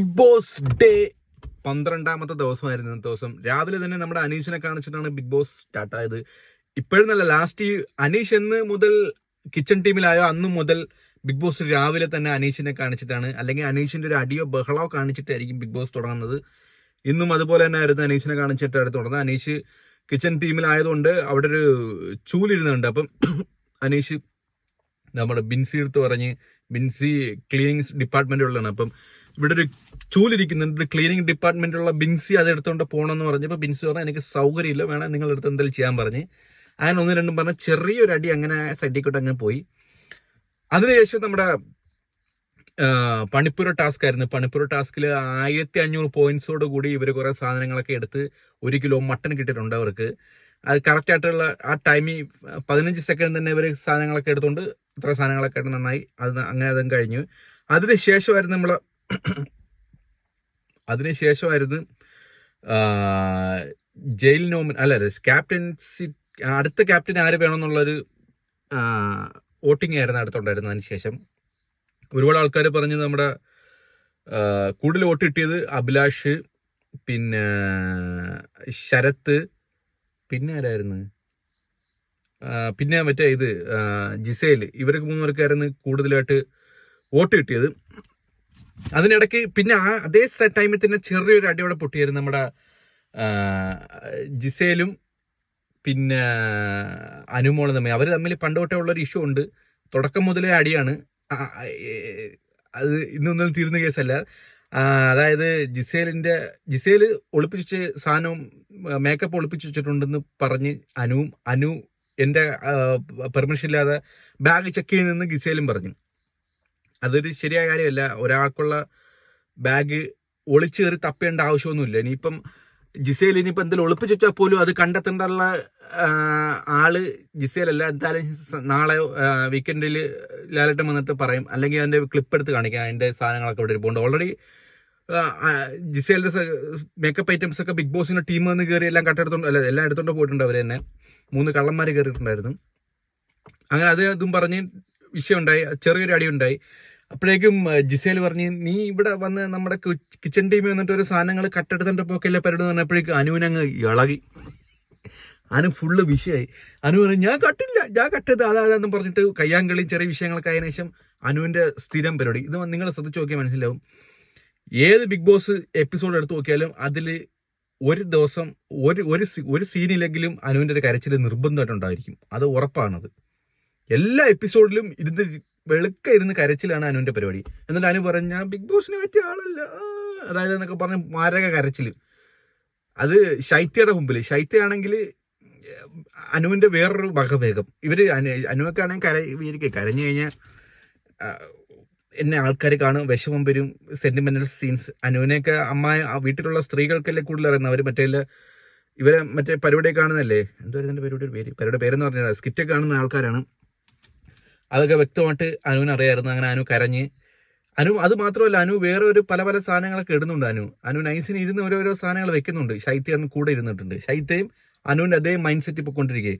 Big boss day. പന്ത്രണ്ടാമത്തെ ദിവസമായിരുന്നു ദിവസം. രാവിലെ തന്നെ നമ്മുടെ അനീഷിനെ കാണിച്ചിട്ടാണ് ബിഗ് ബോസ് സ്റ്റാർട്ട് ആയത്. ഇപ്പോഴെന്നല്ല ലാസ്റ്റ് അനീഷ് എന്ന് മുതൽ കിച്ചൺ ടീമിലായോ അന്ന് മുതൽ ബിഗ് ബോസ് രാവിലെ തന്നെ അനീഷിനെ കാണിച്ചിട്ടാണ്. അല്ലെങ്കിൽ അനീഷിന്റെ ഒരു അടിയോ ബഹളോ കാണിച്ചിട്ടായിരിക്കും ബിഗ് ബോസ് തുടങ്ങുന്നത്. ഇന്നും അതുപോലെ തന്നെ ആയിരുന്നു അനീഷിനെ കാണിച്ചിട്ടായിരുന്നു തുടങ്ങുന്നത്. അനീഷ് കിച്ചൺ ടീമിലായതുകൊണ്ട് അവിടെ ഒരു ചൂലിരുന്നുണ്ട്. അപ്പം അനീഷ് നമ്മുടെ ബിൻസി എടുത്ത് പറഞ്ഞ് ബിൻസി ക്ലീനിങ് ഡിപ്പാർട്ട്മെന്റുള്ളതാണ് അപ്പം ഇവിടെ ഒരു ചൂലിരിക്കുന്നുണ്ട്. ക്ലീനിങ് ഡിപ്പാർട്ട്മെന്റുള്ള ബിൻസി അത് എടുത്തോണ്ട് പോകണമെന്ന് പറഞ്ഞപ്പോൾ ബിൻസി പറഞ്ഞാൽ എനിക്ക് സൗകര്യമില്ല വേണം നിങ്ങൾ എടുത്ത് എന്തെങ്കിലും ചെയ്യാൻ പറഞ്ഞ്. അങ്ങനെ ഒന്ന് രണ്ടും പറഞ്ഞ ചെറിയൊരു അടി അങ്ങനെ സൈഡിക്കോട്ട് അങ്ങനെ പോയി. അതിനുശേഷം നമ്മുടെ പണിപ്പുര ടാസ്ക് ആയിരുന്നു. പണിപ്പുര ടാസ്കിൽ ആയിരത്തി അഞ്ഞൂറ് പോയിന്റ്സോട് കൂടി ഇവർ കുറേ സാധനങ്ങളൊക്കെ എടുത്ത് ഒരു കിലോ മട്ടൺ കിട്ടിയിട്ടുണ്ട് അവർക്ക്. അത് കറക്റ്റ് ആയിട്ടുള്ള ആ ടൈമിൽ പതിനഞ്ച് സെക്കൻഡ് തന്നെ ഇവർ സാധനങ്ങളൊക്കെ എടുത്തുകൊണ്ട് ഇത്ര സാധനങ്ങളൊക്കെ ആയിട്ട് നന്നായി. അത് അങ്ങനെ അതും കഴിഞ്ഞു. അതിന് ശേഷമായിരുന്നു നമ്മൾ അതിന് ശേഷമായിരുന്നു ആ, ജയിൽ നോമിൻ അല്ല ക്യാപ്റ്റൻസി അടുത്ത ക്യാപ്റ്റൻ ആര് വേണമെന്നുള്ളൊരു വോട്ടിംഗ് ആയിരുന്നു അടുത്തുണ്ടായിരുന്നത്. അതിന് ശേഷം ഒരുപാട് ആൾക്കാർ പറഞ്ഞു നമ്മുടെ കൂടുതൽ വോട്ട് കിട്ടിയത് അഭിലാഷ് പിന്നെ ശരത്ത് പിന്നെ ആരായിരുന്നു? പിന്നെ മറ്റേ ഇത് ജിസേൽ ഇവർക്ക് മൂന്നുപേർക്കായിരുന്നു കൂടുതലായിട്ട് വോട്ട് കിട്ടിയത്. അതിനിടയ്ക്ക് പിന്നെ ആ അതേ ടൈമിൽ തന്നെ ചെറിയൊരു അടി അവിടെ പൊട്ടിയായിരുന്നു നമ്മുടെ ജിസേലും പിന്നെ അനുമോളും തമ്മിൽ. അവർ തമ്മിൽ പണ്ടോട്ടേ ഉള്ളൊരു ഇഷ്യൂ ഉണ്ട്. തുടക്കം മുതലേ അടിയാണ്. അത് ഇന്നൊന്നും തീരുന്ന കേസല്ല. അതായത് ജിസേലിന്റെ ജിസേൽ ഒളിപ്പിച്ച് സാധനവും മേക്കപ്പ് ഒളിപ്പിച്ച് വെച്ചിട്ടുണ്ടെന്ന് പറഞ്ഞ് അനുവും അനു എന്റെ പെർമിഷൻ ഇല്ലാതെ ബാഗ് ചെക്ക് ചെയ്യുന്നെന്ന് ഗിസേലും പറഞ്ഞു. അതൊരു ശരിയായ കാര്യമല്ല. ഒരാൾക്കുള്ള ബാഗ് ഒളിച്ചു കയറി തപ്പേണ്ട ആവശ്യമൊന്നുമില്ല. ഇനിയിപ്പം ജിസേൽ ഇനിയിപ്പോൾ എന്തെങ്കിലും ഒളിപ്പിച്ച് വെച്ചാൽ പോലും അത് കണ്ടെത്തേണ്ടുള്ള ആൾ ജിസേലല്ല. എന്തായാലും നാളെ വീക്കെൻഡിൽ ലാലട്ടം വന്നിട്ട് പറയും. അല്ലെങ്കിൽ അതിന്റെ ക്ലിപ്പ് എടുത്ത് കാണിക്കാം. അതിന്റെ സാധനങ്ങളൊക്കെ ഇവിടെ ഇരിപ്പുണ്ട്. ഓൾറെഡി ജിസേലിന്റെ മേക്കപ്പ് ഐറ്റംസ് ഒക്കെ ബിഗ് ബോസിന്റെ ടീം വന്ന് കയറി എല്ലാം കട്ടെടുത്തോണ്ട് അല്ല എല്ലാം എടുത്തോണ്ട് പോയിട്ടുണ്ട് അവർ തന്നെ. മൂന്ന് കള്ളന്മാർ കയറിയിട്ടുണ്ടായിരുന്നു. അങ്ങനെ അത് ഇതും പറഞ്ഞ് വിഷയമുണ്ടായി. ചെറിയൊരു അടി ഉണ്ടായി അപ്പോഴേക്കും ജിസേൽ പറഞ്ഞ് നീ ഇവിടെ വന്ന് നമ്മുടെ കിച്ചൺ ടീമിൽ വന്നിട്ട് ഒരു സാധനങ്ങൾ കട്ടെടുത്തിട്ട് പോക്കല്ലേ പരിപാടി? പറഞ്ഞപ്പോഴേക്കും അനുവിനങ്ങ് ഇളകി. അനു ഫുള്ള് വിഷയമായി അനു പറഞ്ഞു ഞാൻ കട്ടില്ല ഞാൻ കട്ടത് അതാതെന്ന് പറഞ്ഞിട്ട് കയ്യാങ്കളിയും ചെറിയ വിഷയങ്ങളൊക്കെ ആയതിനു ശേഷം അനുവിന്റെ സ്ഥിരം പരിപാടി. ഇത് നിങ്ങൾ ശ്രദ്ധിച്ച് നോക്കിയാൽ മനസ്സിലാവും. ഏത് ബിഗ് ബോസ് എപ്പിസോഡ് എടുത്ത് നോക്കിയാലും അതിൽ ഒരു ദിവസം ഒരു ഒരു ഒരു സീനിലെങ്കിലും അനുവിന്റെ ഒരു കരച്ചിൽ നിർബന്ധമായിട്ടുണ്ടായിരിക്കും അത് ഉറപ്പാണത്. എല്ലാ എപ്പിസോഡിലും ഇരുന്ന് വെളുക്ക ഇരുന്ന് കരച്ചിലാണ് അനുവിന്റെ പരിപാടി. എന്നിട്ട് അനു പറഞ്ഞ ബിഗ് ബോസിനെ പറ്റിയ ആളല്ല. ആ." അതായത് എന്നൊക്കെ പറഞ്ഞ് മാരക കരച്ചിൽ അത് ശൈത്യയുടെ മുമ്പിൽ ശൈത്യയാണെങ്കിൽ അനുവിന്റെ വേറൊരു വകഭേഗം ഇവർ അനു അനുവൊക്കെ ആണെങ്കിൽ കര ഇവർക്ക് കരഞ്ഞു കഴിഞ്ഞാൽ എന്നെ ആൾക്കാർ കാണും വിഷമം വരും സെന്റിമെന്റൽ സീൻസ് അനുവിനെയൊക്കെ അമ്മ വീട്ടിലുള്ള സ്ത്രീകൾക്കല്ലേ കൂടുതൽ അറിയുന്നത്? അവർ മറ്റേ ഇവരെ മറ്റേ പരിപാടി കാണുന്നല്ലേ എന്തോ എന്റെ പരിപാടിയുടെ പേര് പരിപാടി പേരെന്ന് പറഞ്ഞാൽ സ്കിറ്റൊക്കെ കാണുന്ന ആൾക്കാരാണ്. അതൊക്കെ വ്യക്തമായിട്ട് അനുവിന് അറിയായിരുന്നു. അങ്ങനെ അനു കരഞ്ഞ്. അനു അത് മാത്രമല്ല അനു വേറെ ഒരു പല പല സാധനങ്ങളൊക്കെ ഇടുന്നുണ്ട് അനു. അനു നൈസിന് ഇരുന്ന് ഓരോരോ സാധനങ്ങൾ വെക്കുന്നുണ്ട്. ശൈത്യാണ് കൂടെ ഇരുന്നിട്ടുണ്ട്. ശൈത്യയും അനുവിന്റെ അതേ മൈൻഡ് സെറ്റ് ഇപ്പോൾ കൊണ്ടിരിക്കുക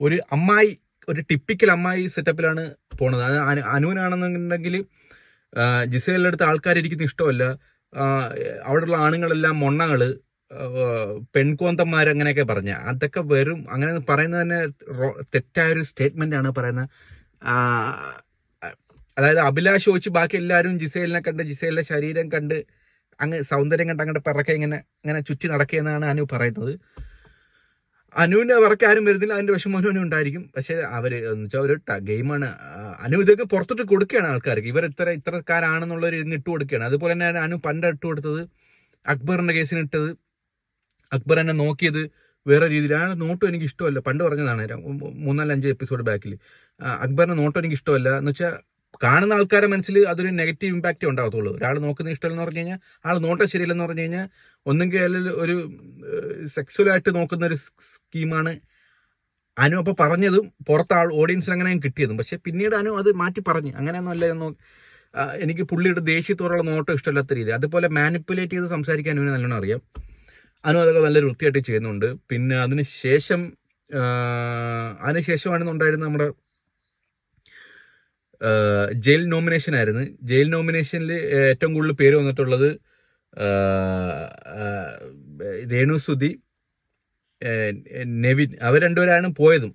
ഒരു അമ്മായി ഒരു ടിപ്പിക്കൽ അമ്മായി സെറ്റപ്പിലാണ് പോണത്. അത് അനു അനുവിനാണെന്നുണ്ടെങ്കിൽ അടുത്ത് ആൾക്കാരിരിക്കുന്ന ഇഷ്ടമല്ല. അവിടെയുള്ള ആണുങ്ങളെല്ലാം മൊണ്ണകൾ പെൺകോന്തന്മാർ അങ്ങനെയൊക്കെ പറഞ്ഞ. അതൊക്കെ വെറും അങ്ങനെ പറയുന്നത് തന്നെ തെറ്റായ ഒരു സ്റ്റേറ്റ്മെന്റ് ആണ് പറയുന്നത്. അതായത് അഭിലാഷ് ഒഴിച്ച് ബാക്കി എല്ലാവരും ജിസേലിനെ കണ്ട് ജിസേലിന്റെ ശരീരം കണ്ട് അങ്ങ് സൗന്ദര്യം കണ്ട് അങ്ങോട്ട് പിറക്കെ ഇങ്ങനെ ഇങ്ങനെ ചുറ്റി നടക്കുകയെന്നാണ് അനു പറയുന്നത്. അനുവിന്റെ അവർക്ക് ആരും വരുന്നില്ല അതിന്റെ വിഷമം അനുവിനും ഉണ്ടായിരിക്കും. പക്ഷേ അവർ എന്ന് വെച്ചാൽ ഒരു ഗെയിമാണ്. അനു ഇതൊക്കെ പുറത്തിട്ട് കൊടുക്കുകയാണ് ആൾക്കാർക്ക്. ഇവർ ഇത്ര ഇത്രക്കാരാണെന്നുള്ളൊരു ഇന്ന് ഇട്ട് കൊടുക്കുകയാണ്. അതുപോലെ തന്നെ അനു പണ്ട് ഇട്ട് കൊടുത്തത് അക്ബറിന്റെ കേസിന് ഇട്ടത്. അക്ബർ എന്നെ നോക്കിയത്. വേറെ രീതിയിൽ ആ നോട്ടും എനിക്ക് ഇഷ്ടമല്ല. പണ്ട് പറഞ്ഞതാണ് മൂന്നാൽ അഞ്ച് എപ്പിസോഡ് ബാക്കിൽ അക്ബറിന് നോട്ടും എനിക്ക് ഇഷ്ടമല്ല. എന്ന് വെച്ചാൽ കാണുന്ന ആൾക്കാരുടെ മനസ്സിൽ അതൊരു നെഗറ്റീവ് ഇമ്പാക്റ്റേ ഉണ്ടാകത്തുള്ളൂ. ഒരാൾ നോക്കുന്ന ഇഷ്ടമല്ലെന്ന് പറഞ്ഞു കഴിഞ്ഞാൽ ആൾ നോട്ടം ശരിയല്ലെന്ന് പറഞ്ഞു കഴിഞ്ഞാൽ ഒന്നെങ്കിൽ അതിൽ ഒരു സെക്സ്വലായിട്ട് നോക്കുന്ന ഒരു സ്കീമാണ് അനു. അപ്പോൾ പറഞ്ഞതും പുറത്ത് ആൾ ഓഡിയൻസിന് അങ്ങനെ കിട്ടിയതും. പക്ഷെ പിന്നീട് അനു അത് മാറ്റി പറഞ്ഞു. അങ്ങനെയൊന്നും അല്ല എന്ന് എനിക്ക് പുള്ളിയുടെ ദേഷ്യത്തോടുള്ള നോട്ടം ഇഷ്ടമില്ലാത്ത രീതി. അതുപോലെ മാനിപ്പുലേറ്റ് ചെയ്ത് സംസാരിക്കാൻ അനുവിനെ നല്ലോണം അറിയാം. അനു അതൊക്കെ നല്ല വൃത്തിയായിട്ട് ചെയ്യുന്നുണ്ട്. പിന്നെ അതിന് ശേഷം ആ, അതിന് ശേഷമാണ് ഉണ്ടായിരുന്നത് നമ്മുടെ ജയിൽ നോമിനേഷൻ ആയിരുന്നു. ജയിൽ നോമിനേഷനിൽ ഏറ്റവും കൂടുതൽ പേര് വന്നിട്ടുള്ളത് രേണു സുധി നെവിൻ. അവർ രണ്ടുപേരാണ് പോയതും.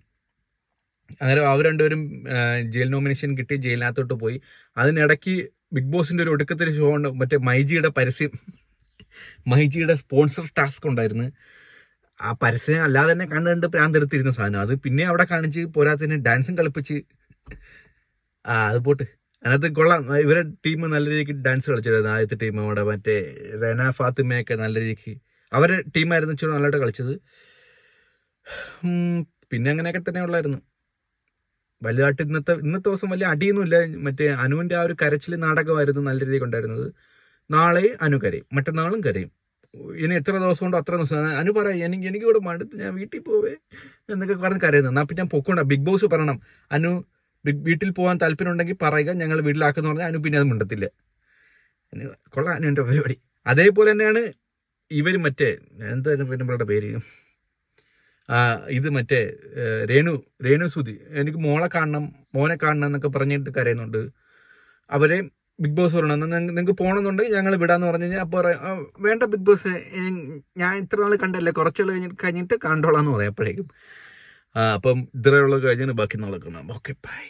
അങ്ങനെ അവർ രണ്ടുപേരും ജയിൽ നോമിനേഷൻ കിട്ടി ജയിലിനകത്തോട്ട് പോയി. അതിനിടയ്ക്ക് ബിഗ് ബോസിന്റെ ഒരു ഒടുക്കത്തിൽ ഷോ ഉണ്ട്. മറ്റേ മൈജിയുടെ പരസ്യം. മൈജിയുടെ സ്പോൺസർ ടാസ്ക് ഉണ്ടായിരുന്നു. ആ പരസ്യം അല്ലാതെ തന്നെ കണ്ട് കണ്ട് പ്രാന്തെടുത്തിരുന്ന സാധനം. അത് പിന്നെ അവിടെ കാണിച്ച് പോരാത്തതിന് ഡാൻസും കളിപ്പിച്ച്. ആ അത് പോട്ട്. അതിനകത്ത് കൊള്ളാം. ഇവരെ ടീം നല്ല രീതിക്ക് ഡാൻസ് കളിച്ചിരുന്നു. ആദ്യത്തെ ടീം അവിടെ മറ്റേ റെന ഫാത്തിമയൊക്കെ നല്ല രീതിക്ക് അവരെ ടീമായിരുന്നു വെച്ചാൽ നല്ലതായിട്ട് കളിച്ചത്. പിന്നെ അങ്ങനെയൊക്കെ തന്നെ ഉള്ളായിരുന്നു. വലുതായിട്ട് ഇന്നത്തെ ഇന്നത്തെ ദിവസം വലിയ അടിയൊന്നുമില്ല. മറ്റേ അനുവിന്റെ ആ ഒരു കരച്ചിൽ നാടകമായിരുന്നു നല്ല രീതിക്ക് ഉണ്ടായിരുന്നത്. നാളെ അനു കരയും. മറ്റന്നാളും കരയും. ഇനി എത്ര ദിവസം കൊണ്ട് അത്ര ദിവസം. അനു പറയാം എനിക്ക് എനിക്ക് ഇവിടെ മടുത്ത് ഞാൻ വീട്ടിൽ പോവേ എന്നൊക്കെ പറഞ്ഞ് കരയുന്നു. എന്നാൽ പിന്നെ പൊക്കോണ്ട. ബിഗ് ബോസ് പറയണം. അനു വീട്ടിൽ പോകാൻ താല്പര്യം ഉണ്ടെങ്കിൽ പറയുക ഞങ്ങൾ വീട്ടിലാക്കുന്ന പറഞ്ഞാൽ അനു പിന്നെ അത് മിണ്ടത്തില്ല. അനു കൊള്ളാം അനുവിന്റെ പരിപാടി. അതേപോലെ തന്നെയാണ് ഇവർ മറ്റേ എന്തായിരുന്നു പിന്നെ ഇവരുടെ പേര്? ഇത് മറ്റേ രേണു രേണു സുധി എനിക്ക് മോളെ കാണണം മോനെ കാണണം എന്നൊക്കെ പറഞ്ഞിട്ട് കരയുന്നുണ്ട്. അവരെ ബിഗ് ബോസ് പറയണം നിങ്ങൾക്ക് പോകണമെന്നുണ്ടെങ്കിൽ ഞങ്ങൾ വിടാന്ന് പറഞ്ഞു കഴിഞ്ഞാൽ അപ്പോൾ പറയാം വേണ്ട ബിഗ് ബോസ് ഞാൻ ഇത്ര നാൾ കണ്ടല്ലേ കുറച്ചു കഴിഞ്ഞ് കഴിഞ്ഞിട്ട് കണ്ടോളാം എന്ന് പറയാം അപ്പോഴേക്കും. അപ്പം ഇത്രയുള്ളത് കഴിഞ്ഞാൽ ബാക്കി നാളെ കാണാം. Okay bye